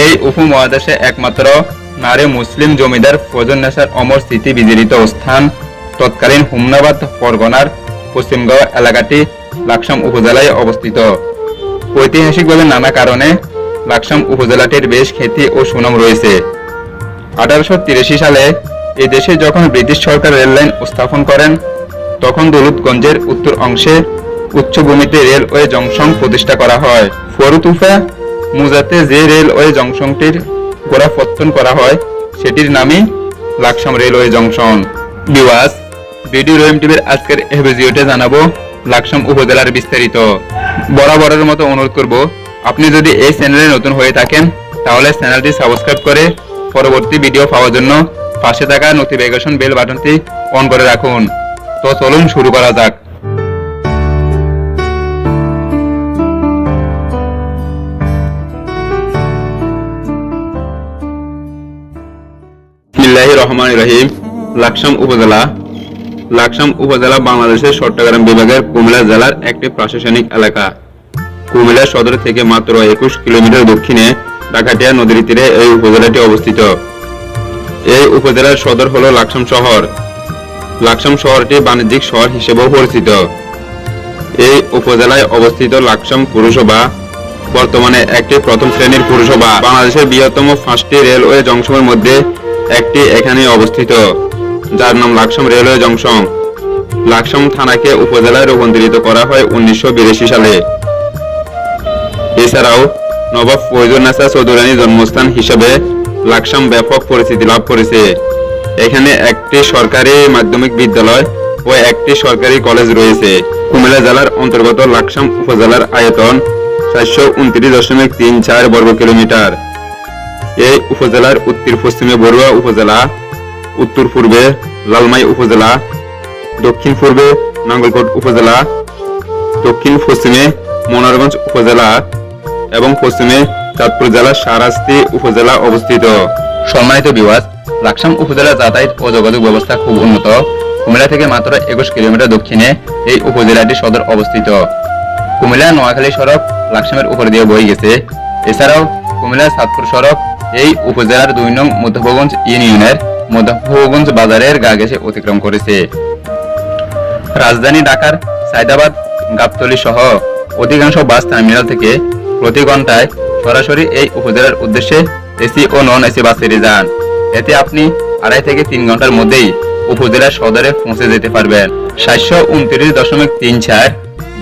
এই উপমহাদেশে একমাত্র নারী মুসলিম জমিদার ফজলনেসার অমর স্মৃতি বিজড়িত স্থান। তৎকালীন হুমনাবাদ পরগনার পশ্চিমগাঁও এলাকাটি লাকসাম উপজেলায় অবস্থিত। ঐতিহাসিকভাবে নানা কারণে লাকসাম উপজেলাটির বেশ খ্যাতি ও সুনাম রয়েছে। আঠারোশো তিরাশি সালে এই দেশে যখন ব্রিটিশ সরকার রেললাইন স্থাপন করেন, তখন দৌলতগঞ্জের উত্তর অংশে উচ্চভূমিতে রেলওয়ে জংশন প্রতিষ্ঠা করা হয়। ফরুতুফা মুজাতে যে রেলওয়ে জংশনটির গোড়াপত্তন করা হয়, সেটির নামই লাকসাম রেলওয়ে জংশন। বিওয়াস ভিডিও রহিম টিভির আজকের এই ভিডিওতে জানাব লাকসাম উপজেলার বিস্তারিত। বরাবরের মতো অনুরোধ করব, আপনি যদি এই চ্যানেলে নতুন হয়ে থাকেন, তাহলে চ্যানেলটি সাবস্ক্রাইব করে পরবর্তী ভিডিও পাওয়ার জন্য পাশে থাকা নোটিফিকেশন বেল বাটনটি অন করে রাখুন। তো চলুন শুরু করা যাক। বিসমিল্লাহির রহমানির রহিম। লাকসাম উপজেলা। লাকসাম উপজেলা বাংলাদেশের চট্টগ্রাম বিভাগের কুমিল্লা জেলার একটি প্রশাসনিক এলাকা। কুমিল্লা সদর থেকে মাত্র একুশ কিলোমিটার দক্ষিণে নদীর তীরে এই উপজেলাটি অবস্থিত। এই উপজেলার সদর হলো লাকসাম শহর। লাকসাম শহরটি বাণিজ্যিক শহর হিসেবেও পরিচিত। এই উপজেলায় অবস্থিত লাকসাম পুরসভা বর্তমানে একটি প্রথম শ্রেণির পুরসভা। বাংলাদেশের বৃহত্তম পাঁচটি রেলওয়ে জংশনের মধ্যে একটি এখানে অবস্থিত, যার নাম লাকসাম রেলওয়ে জংশন। লাকসাম থানাকে উপজেলায় রূপান্তরিত করা হয় উনিশশো সালে। এছাড়াও নবাব ফৈজুন্নেসা চৌধুরানীর জন্মস্থান হিসেবে লাকসাম ব্যাপক পরিচিতি লাভ করেছে। এখানে একটি সরকারি মাধ্যমিক বিদ্যালয় ও একটি সরকারি কলেজ রয়েছে। কুমিল্লা জেলার অন্তর্গত লাকসাম উপজেলার আয়তন চারশো উনত্রিশ দশমিক তিন চার বর্গ কিলোমিটার। এই উপজেলার উত্তর পশ্চিমে বড়ুয়া উপজেলা, উত্তর পূর্বে লালমাই উপজেলা, দক্ষিণ পূর্বে নাঙ্গলকোট উপজেলা, দক্ষিণ পশ্চিমে মনোরগঞ্জ উপজেলা এবং পশ্চিমে চাঁদপুর জেলার সারাস্তি উপজেলা অবস্থিত। সম্মানিত বিবাস লাকসাম উপজেলা যাতায়াত ও যোগাযোগ ব্যবস্থা খুব উন্নত। কুমিল্লা থেকে মাত্র একুশ কিলোমিটার দক্ষিণে এই উপজেলাটি সদর অবস্থিত। কুমিল্লা নোয়াখালী সড়ক লাকসামের উপর দিয়ে বয়ে গেছে। এছাড়াও কুমিল্লা সাতপুর সড়ক এই উপজেলার দুই নং মধ্যভগঞ্জ ইউনিয়নের মধ্যভগঞ্জ বাজারের গা ঘেঁষে অতিক্রম করেছে। রাজধানী ঢাকার সায়দাবাদ, গাবতলী সহ অধিকাংশ বাস টার্মিনাল থেকে প্রতি ঘন্টায় সরাসরি এই উপজেলার উদ্দেশ্যে এসি ও নন এসি বাস ছেড়ে যান। এতে আপনি আড়াই থেকে তিন ঘণ্টার মধ্যেই উপজেলার সদরে পৌঁছে যেতে পারবেন। সাতশো উনত্রিশ দশমিক তিন চার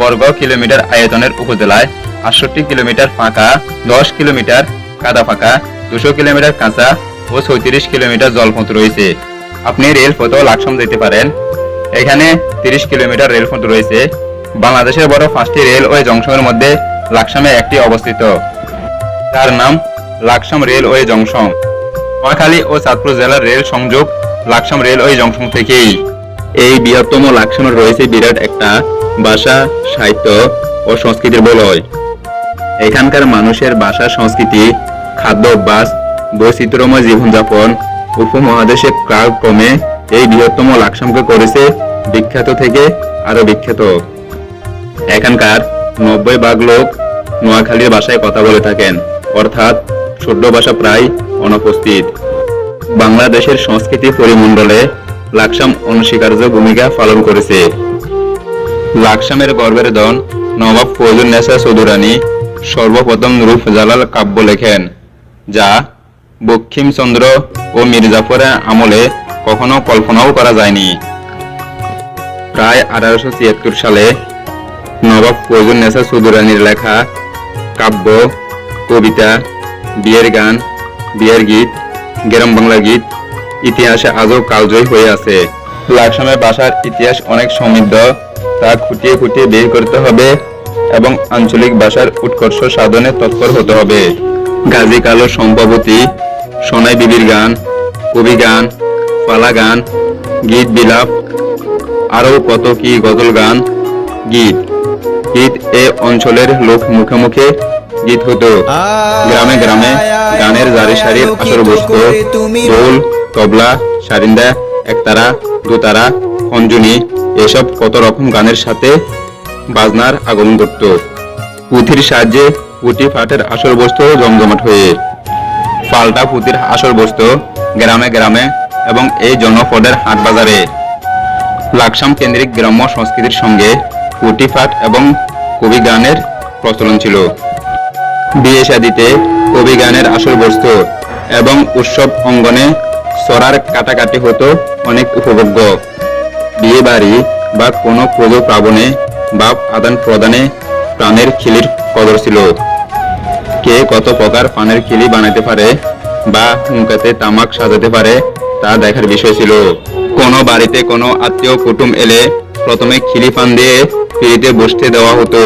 বর্গ কিলোমিটার আয়তনের উপজেলায় আটষট্টি কিলোমিটার ফাঁকা, দশ কিলোমিটার কাদা ফাঁকা দুশো কিলোমিটার কাঁচা ও ছয়ত্রিশ কিলোমিটার জলপথ রয়েছে। আপনি রেলপথেও লাকসাম যেতে পারেন। এখানে তিরিশ কিলোমিটার রেলপথ রয়েছে। বাংলাদেশের বড় পাঁচটি রেলওয়ে জংশনের মধ্যে লাকসামে একটি অবস্থিত। যার নাম লাকসাম রেলওয়ে জংশন। নোয়াখালী ও চাঁদপুর জেলার রেল সংযোগ লাকসাম রেলওয়ে জংশন থেকেই। এই বৃহত্তম লাকসামে রয়েছে বিরাট একটা ভাষা, সাহিত্য ও সংস্কৃতির বলয়। এখানকার মানুষের ভাষা, সংস্কৃতি খাদ্য অভ্যাস বৈচিত্র্যময় জীবনযাপন উপমহাদেশে কালক্রমে এই বৃহত্তম লাকসামকে করেছে বিখ্যাত থেকে আরও বিখ্যাত। এখানকার নব্বই ভাগ লোক নোয়াখালীর ভাষায় কথা বলে থাকেন, অর্থাৎ ছোট্ট ভাষা প্রায় অনুপস্থিত। বাংলাদেশের সংস্কৃতি পরিমণ্ডলে লাকসাম অনস্বীকার্য ভূমিকা পালন করেছে। লাকসামের গর্বের দন নবাব ফজল নেসা চৌধুরানী সর্বপ্রথম রূপ জালাল কাব্য লেখেন। যা বক্ষিমচন্দ্র ও মির্জাফরের আমলে কখনো কল্পনাও করা যায়নি। প্রায় আঠারোশো ছিয়াত্তর সালে নবাব ফজল নেসা চৌধুরানীর লেখা কাব্য, কবিতা, বিয়ের গান, বিয়ের গীত, গ্রাম বাংলা গীত ইতিহাসে আজও কালজয়ী হয়ে আছে। লাকসামের ভাষার ইতিহাস অনেক সমৃদ্ধ, তা খুঁটিয়ে খুঁটিয়ে বের করতে হবে এবং আঞ্চলিক ভাষার উৎকর্ষ সাধনে তৎপর হতে হবে। গাজী কালো সম্ভবতী সোনাই বিবির গান, কবি গান পালা গান, গীত বিলাপ, আরও কত কি গজল গান, গীত। গীত এ অঞ্চলের লোক মুখে মুখে গীত হতো। গ্রামে গ্রামে গানের জারি সারির আসর বসত দোল তবলা, সারিন্দা, একতারা, দুতারা, খঞ্জনি, এসব কত রকম গানের সাথে বাজনার আগমন ঘটত। পুঁথির সাহায্যে পুঁটি পাঠের আসর বসত জমজমাট হয়ে। পাল্টা পুঁতির আসর বস্তু গ্রামে গ্রামে এবং এই জনপদের হাট বাজারে। লাকসাম কেন্দ্রিক গ্রাম্য সংস্কৃতির সঙ্গে পুঁটি পাঠ এবং কবি গানের প্রচলন ছিল। বিয়ে শাদিতে কবি গানের আসর বসত এবং উৎসব অঙ্গনে সরার কাটাকাটি হতো অনেক উপভোগ্য। বিয়ে বাড়ি বা কোনো পুজো প্রাবণে বা আদান প্রদানে প্রাণের খিলির কদর ছিল। কে কত প্রকার পানের খিলি বানাতে পারে বা হুঙ্কাতে তামাক সাজাতে পারে, তা দেখার বিষয় ছিল। কোনো বাড়িতে কোনো আত্মীয় কুটুম এলে প্রথমে খিলি পান দিয়ে পিড়িতে বসতে দেওয়া হতো।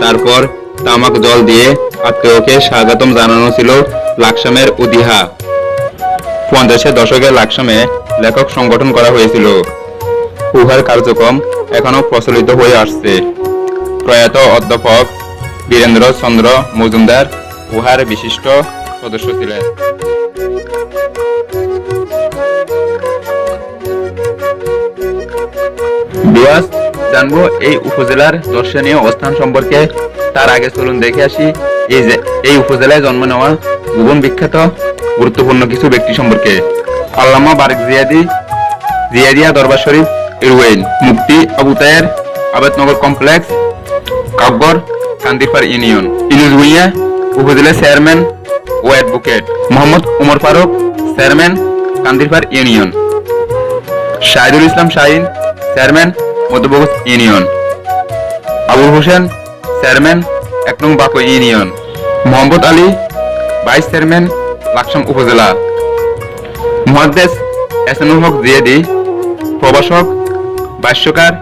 তারপর তামাক জল দিয়ে আত্মীয়কে স্বাগতম জানানো ছিল লাকসামের উদিহা। পঞ্চাশের দশকে লাকসামে লেখক সংগঠন করা হয়েছিল। উহার কার্যক্রম এখনও প্রচলিত হয়ে আসছে। প্রয়াত অধ্যাপক বীরেন্দ্র চন্দ্র মজুমদার উহার বিশিষ্ট সদস্য ছিলেন। জানব এই উপজেলার দর্শনীয় অবস্থান সম্পর্কে। তার আগে চলুন দেখে আসি, এই যে, এই উপজেলায় জন্ম নেওয়া ভুবন বিখ্যাত, গুরুত্বপূর্ণ কিছু ব্যক্তি সম্পর্কে। আল্লামা বারেক জিয়াদি, জিয়াদিয়া দরবার শরীফ ইরওয়েন মুক্তি আবুতায়ের আবেদনগর কমপ্লেক্স কাব্বর কান্দিপার ইউনিয়ন। ভুইয়া উপজেলা চেয়ারম্যান ও advocate Mohammad Umar Faruk, chairman Kandirpar union. Shahidul Islam Shahin, chairman Madhyabagaj union. Abul Hossain, chairman এক নং Bako union. Mohammad Ali, vice chairman Laksam উপজেলা। মহাদেশ এসানুল হক জিয়াদি, প্রভাষক ভাষ্যকার,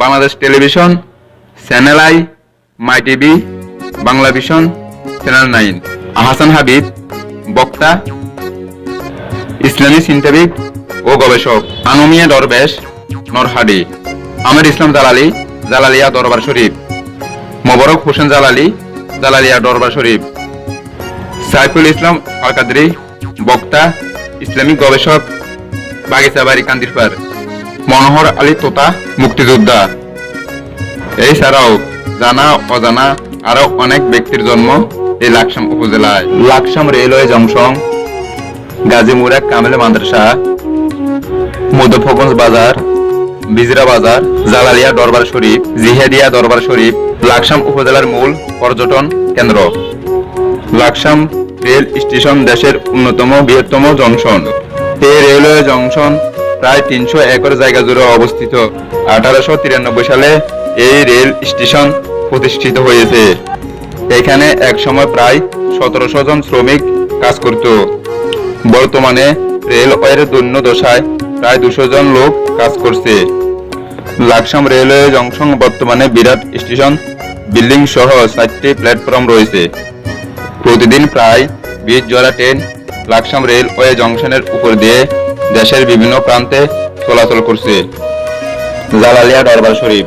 Bangladesh television, channel I, my TV, Bangla vision channel nine Ahsan Habib, বক্তা, ইসলামী চিন্তাবিদ ও গবেষক, আনমিয়া দরবেশ, নরহাডি। আমির ইসলাম জালালি, জালালিয়া দরবার শরীফ। মোবারক হোসেন জালালি, জালালিয়া দরবার শরীফ। সাইফুল ইসলাম আলকাদরি, বক্তা ইসলামিক গবেষক বাগিচাবাড়ি কান্দিরপার মনোহর আলী তোতা, মুক্তিযোদ্ধা। এছাড়াও জানা, অজানা আরও অনেক ব্যক্তির জন্ম এই লাকসাম উপজেলায়। লাকসাম রেলওয়ে জংশন গাজীমুরা কামেল মাদ্রাসা, মধ্যফগঞ্জ বাজার, বিজরা বাজার, জালালিয়া দরবার শরীফ, জিহাদিয়া দরবার শরীফ, লাকসাম উপজেলার মূল পর্যটন কেন্দ্র। লাকসাম রেল স্টেশন দেশের অন্যতম বৃহত্তম জংশন। এই রেলওয়ে জংশন প্রায় তিনশো একর জায়গা জুড়ে অবস্থিত। আঠারোশো তিরানব্বই সালে এই রেল স্টেশন প্রতিষ্ঠিত হয়েছে। এখানে একসময় প্রায় সতেরোশো জন শ্রমিক কাজ করত। বর্তমানে রেলওয়ের দশায় প্রায় দুশো জন লোক কাজ করছে। লাকসাম রেলওয়ে জংশন বর্তমানে বিরাট স্টেশন, বিল্ডিং সহ চারটি প্ল্যাটফর্ম রয়েছে। প্রতিদিন প্রায় বিশ জোড়া ট্রেন লাকসাম রেলওয়ে জংশনের উপর দিয়ে দেশের বিভিন্ন প্রান্তে চলাচল করছে। জালালিয়া দরবার শরীফ।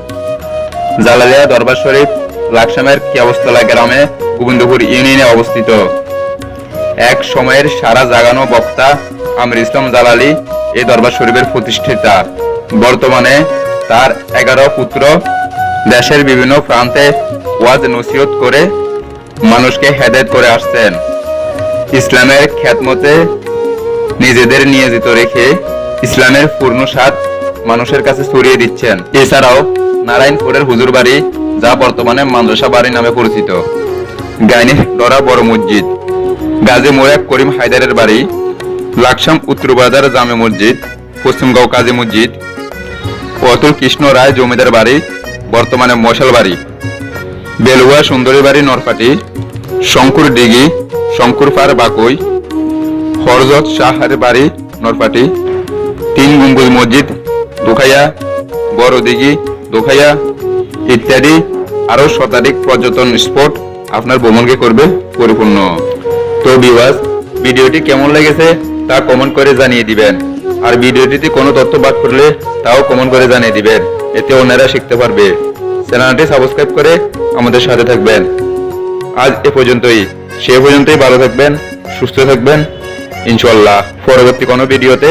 জালালিয়া দরবার শরীফ লাকসামের কিয়াবস্তলা গ্রামে গোবিন্দপুর ইউনিয়নে অবস্থিত। এক সময়ের সারা জাগানো বক্তা আমির ইসলাম জালালি এই দরবার শরীফের প্রতিষ্ঠাতা। বর্তমানে তার এগারো পুত্র দেশের বিভিন্ন প্রান্তে ওয়াজ নসিহত করে মানুষকে হেদায়েত করে আসছেন। ইসলামের খ্যাতমতে নিজেদের নিয়োজিত রেখে ইসলামের পূর্ণ স্বাদ মানুষের কাছে ছড়িয়ে দিচ্ছেন। এছাড়াও নারায়ণপুরের হুজুর বাড়ি যা বর্তমানে মাদ্রাসা বাড়ি নামে পরিচিত। গাইনি ডরা বড় মসজিদ। গাজী মোয়াক করিম হায়দারের বাড়ি। লাকসাম উত্তরবাজার জামে মসজিদ, পশ্চিমগাঁও কাজী মসজিদ। অতুল কৃষ্ণ রায় জমিদার বাড়ি, বর্তমানে মশাল বাড়ি। বেলুয়া সুন্দরী বাড়ি নরপাটি, শঙ্কুর দিঘি শঙ্কুর পার বাকুই। হরজত শাহের বাড়ি নরপাটি। তিন গম্বুজ মসজিদ, দোখাইয়া, বড় দিঘি, দোখাইয়া ইত্যাদি আরও শতাধিক পর্যটন স্পট আপনার ভ্রমণকে করবে পরিপূর্ণ। তো বিওয়াজ ভিডিওটি কেমন লেগেছে তা কমেন্ট করে জানিয়ে দিবেন। আর ভিডিওটিতে কোনো তথ্য বাদ করলে তাও কমেন্ট করে জানিয়ে দিবেন। এতে অন্যরা শিখতে পারবে। চ্যানেলটি সাবস্ক্রাইব করে আমাদের সাথে থাকবেন। আজ এ পর্যন্তই। সে পর্যন্তই ভালো থাকবেন, সুস্থ থাকবেন। ইনশাল্লাহ পরবর্তী কোনো ভিডিওতে